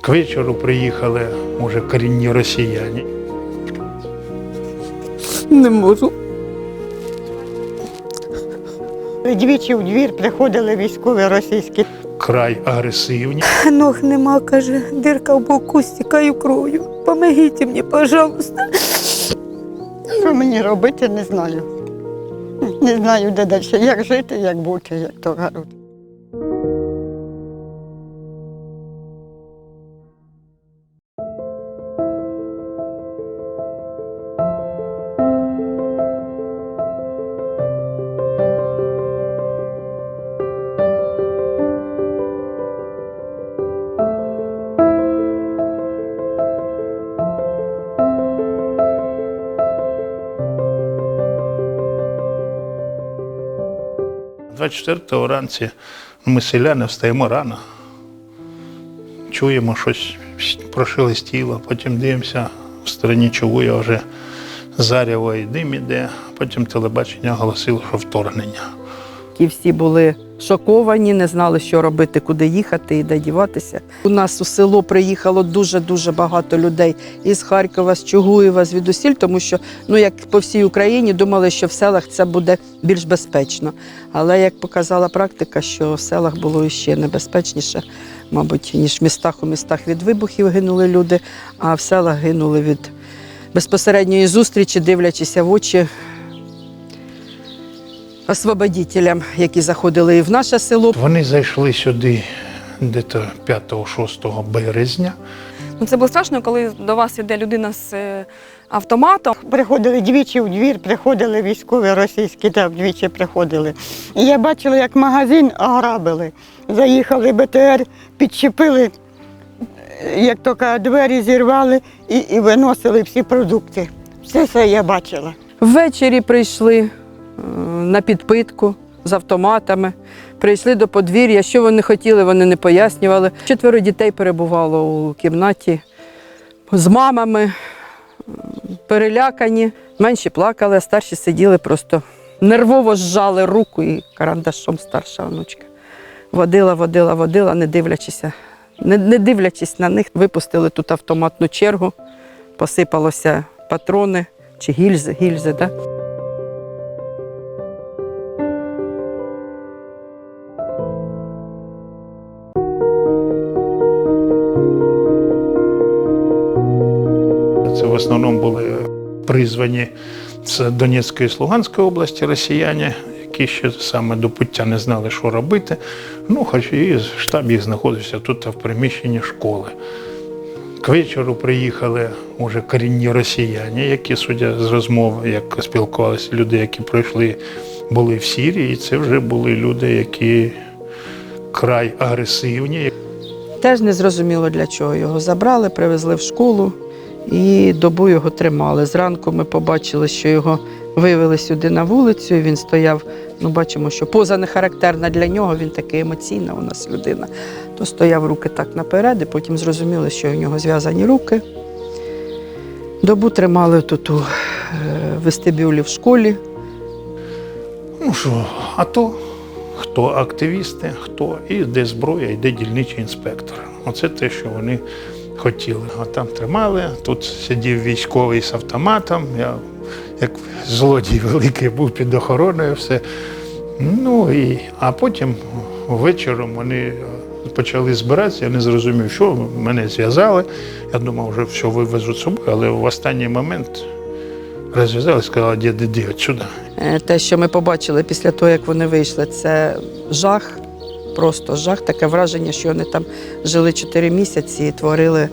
К вечору приїхали уже корінні росіяни. Не можу. Двічі в двір приходили військові російські. Край агресивні. Ног нема, каже, дирка в боку, стікаю кров'ю. Помогіть мені, пожалуйста. Що мені робити, не знаю. Не знаю, де далі, як жити, як бути, як то кажуть. – 24-го ранці ми селяни встаємо рано. Чуємо щось прошелестіло, потім дивимося в стороні чугуя вже заряво і дим іде, потім телебачення оголосило, що вторгнення. І всі були шоковані, не знали, що робити, куди їхати і де діватися. У нас у село приїхало дуже-дуже багато людей із Харкова, з Чугуєва, звідусіль, тому що, ну як по всій Україні, думали, що в селах це буде більш безпечно. Але як показала практика, що в селах було ще небезпечніше, мабуть, ніж в містах. У містах від вибухів гинули люди, а в селах гинули від безпосередньої зустрічі, дивлячися в очі освободітелям, які заходили і в наше село. Вони зайшли сюди десь 5-6 березня. Ну, Це було страшно, коли до вас йде людина з е, автоматом. Приходили двічі в двір, приходили військові російські, так, вдвічі приходили. І я бачила, як магазин ограбили. Заїхали БТР, підчепили, е, як то кажуть, двері зірвали і, і виносили всі продукти. Все це я бачила. Ввечері прийшли на підпитку з автоматами, прийшли до подвір'я. Що вони хотіли, вони не пояснювали. Четверо дітей перебувало у кімнаті з мамами, перелякані. Менші плакали, а старші сиділи просто нервово зжали руку і карандашом старша онучка. Водила, водила, водила, не дивлячися. Не, не дивлячись на них, випустили тут автоматну чергу, посипалося патрони чи гільзи, гільзи, да? Основному були призвані з Донецької і Луганської області росіяни, які ще саме до пуття не знали, що робити. Ну, хоч і штаб їх знаходився тут в приміщенні школи. К вечору приїхали уже корінні росіяни, які, судя з розмов, як спілкувалися люди, які пройшли, були в Сірії. Це вже були люди, які край агресивні, Теж не зрозуміло для чого його забрали, привезли в школу і добу його тримали. Зранку ми побачили, що його вивели сюди на вулицю. і Він стояв. Ну, бачимо, що поза не характерна для нього, він такий емоційна у нас людина. То стояв руки так наперед, і потім зрозуміли, що у нього зв'язані руки. Добу тримали тут у е, вестибюлі в школі. Ну що, а то хто активісти, хто і де зброя, і де дільничий інспектор. Оце те, що вони хотіли. А там тримали, тут сидів військовий з автоматом. Я як злодій великий був під охороною, все. Ну і а потім вечором вони е, почали збиратися. Я не зрозумів, що мене зв'язали. Я думав, вже все вивезуть з собою, але в останній момент розв'язали, сказали, діди, іди отсюди. Е, Те, що ми побачили після того, як вони вийшли, це жах, просто жах, таке враження, що вони там жили 4 місяці і творили.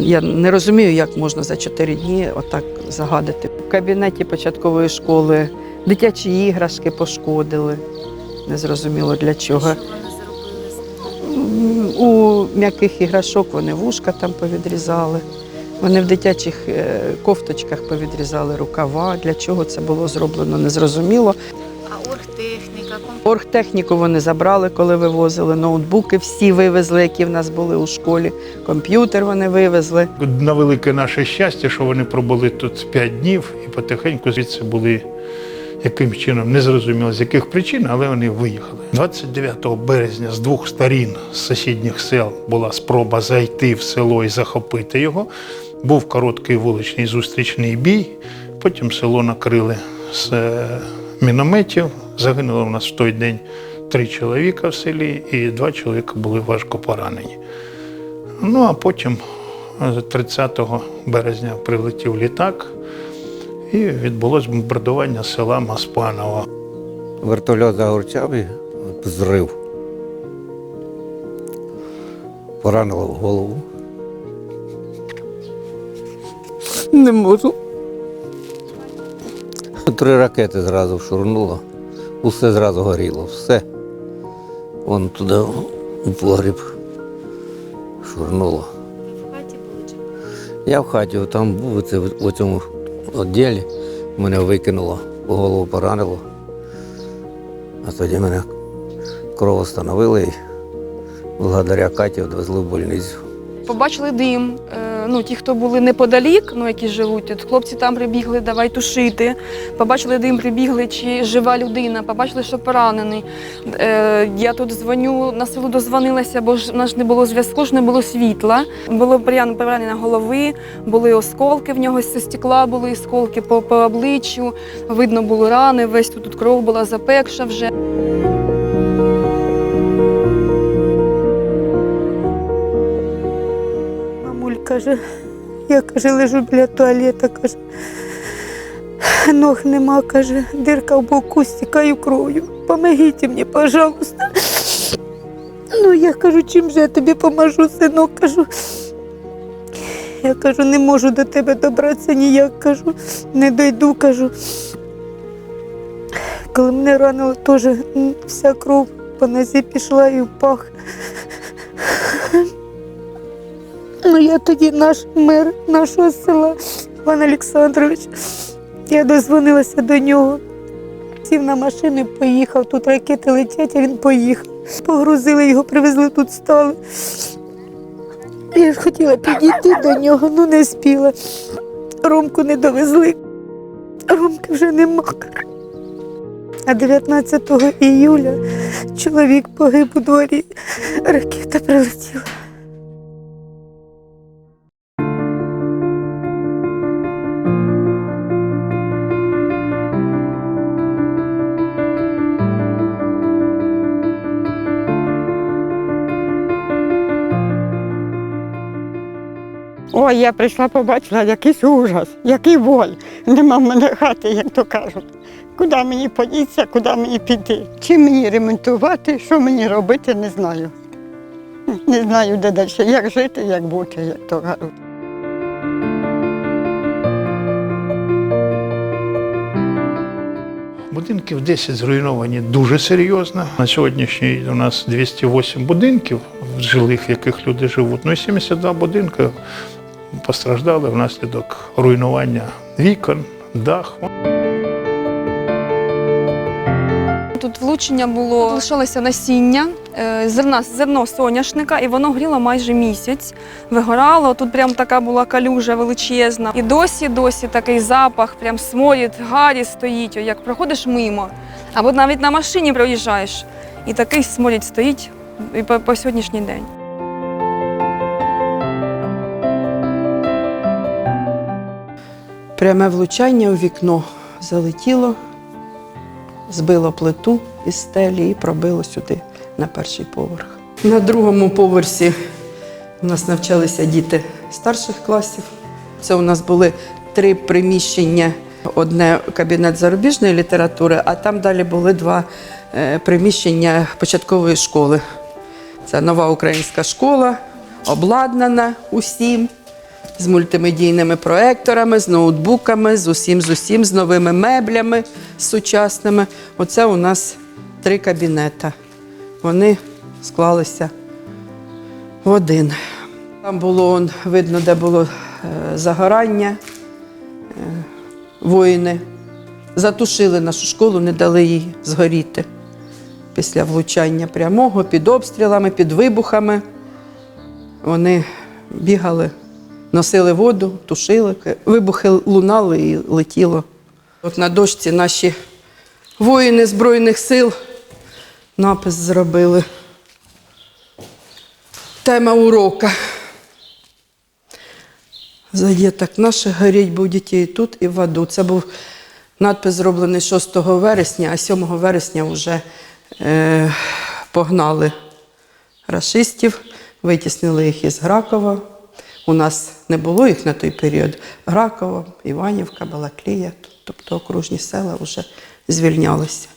Я не розумію, як можна за 4 дні отак загадити. В кабінеті початкової школи дитячі іграшки пошкодили. Незрозуміло для чого. У м'яких іграшок вони вушка там повідрізали. Вони в дитячих е, кофточках повідрізали рукава. Для чого це було зроблено, незрозуміло. А оргтехніка, Оргтехніку вони забрали, коли вивозили. Ноутбуки всі вивезли, які в нас були у школі. Комп'ютер вони вивезли. На велике наше щастя, що вони пробули тут 5 днів і потихеньку звідси були яким чином, не зрозуміло з яких причин, але вони виїхали. 29 березня з двох сторін з сусідніх сел була спроба зайти в село і захопити його. Був короткий вуличний зустрічний бій. Потім село накрили з е, мінометів. Загинуло в нас в той день три чоловіка в селі, і два чоловіка були важко поранені. Ну а потім, е, 30 березня, прилетів літак, і відбулось бомбардування села Маспаново. Вертольот загорчав і зрив. Поранило в голову. Не можу. Три ракети зразу шурнуло. Усе зразу горіло, все. Вон туди у погріб шурнуло. В хаті були Я в хаті там був, це в у цьому відділі мене викинуло, голову поранило. А тоді мене кров встановили і благодаря Каті відвезли в больницю. Побачили дим. Ну, ті, хто були неподалік, ну які живуть, тут хлопці там прибігли, давай тушити. Побачили дим, прибігли, чи жива людина, побачили, що поранений. Е, я тут дзвоню, на село дозвонилася, бо ж в нас не було зв'язку, ж не було світла. Було поранення голови, були осколки в нього зі стекла, були осколки по, по обличчю, видно було рани, весь тут кров була запекша вже. Каже, я каже, лежу біля туалета, каже. Ног нема, каже, дирка в боку, стікаю кров'ю. Помогите мені, пожалуйста. Ну, я кажу, чим же я тобі поможу, синок, кажу. Я кажу, не можу до тебе добратися ніяк, кажу, не дойду, кажу. Коли мене ранило, теж вся кров по нозі пішла і пах. Ну, я тоді наш мер нашого села, Іван Олександрович. Я дозвонилася до нього. Сів на машину поїхав. Тут ракети летять, а він поїхав. Погрузили його, привезли тут стали. Я ж хотіла підійти до нього, ну не спіла. Ромку не довезли. Ромки вже нема. А 19 іюля чоловік погиб у дворі. Ракета прилетіла. Ой, я прийшла, побачила якийсь ужас, який боль. Нема в мене хати, як то кажуть. Куди мені подіться, куди мені піти? Чим мені ремонтувати, що мені робити, не знаю. Не знаю, де далі, як жити, як бути, як то кажуть. Будинків 10 зруйновані дуже серйозно. На сьогоднішній у нас 208 будинків жилих, в яких люди живуть. Ну і 72 будинки постраждали внаслідок руйнування вікон, даху. Тут влучення було, лишилося насіння, зерна, зерно соняшника, і воно гріло майже місяць. Вигорало. Тут прям така була калюжа величезна. І досі, досі такий запах, прям сморід, гарі стоїть, як проходиш мимо. Або навіть на машині проїжджаєш, і такий сморід стоїть і по, по сьогоднішній день. Пряме влучання у вікно залетіло, збило плиту із стелі і пробило сюди на перший поверх. На другому поверсі у нас навчалися діти старших класів. Це у нас були три приміщення: одне кабінет зарубіжної літератури, а там далі були два е, приміщення початкової школи. Це нова українська школа, обладнана усім з мультимедійними проекторами, з ноутбуками, з усім, з усім, з новими меблями сучасними. Оце у нас три кабінета. Вони склалися в один. Там було видно, де було е, загорання. Е, воїни затушили нашу школу, не дали їй згоріти після влучання прямого, під обстрілами, під вибухами. Вони бігали, носили воду, тушили, вибухи лунали і летіло. От на дошці наші Воїни Збройних сил напис зробили. Тема урока. За діток наших горіть будете і тут, і в аду. Це був надпис зроблений 6 вересня, а 7 вересня вже е, погнали рашистів, витіснили їх із Гракова. У нас не було їх на той період. Гракова, Іванівка, Балаклія, тобто окружні села вже звільнялися.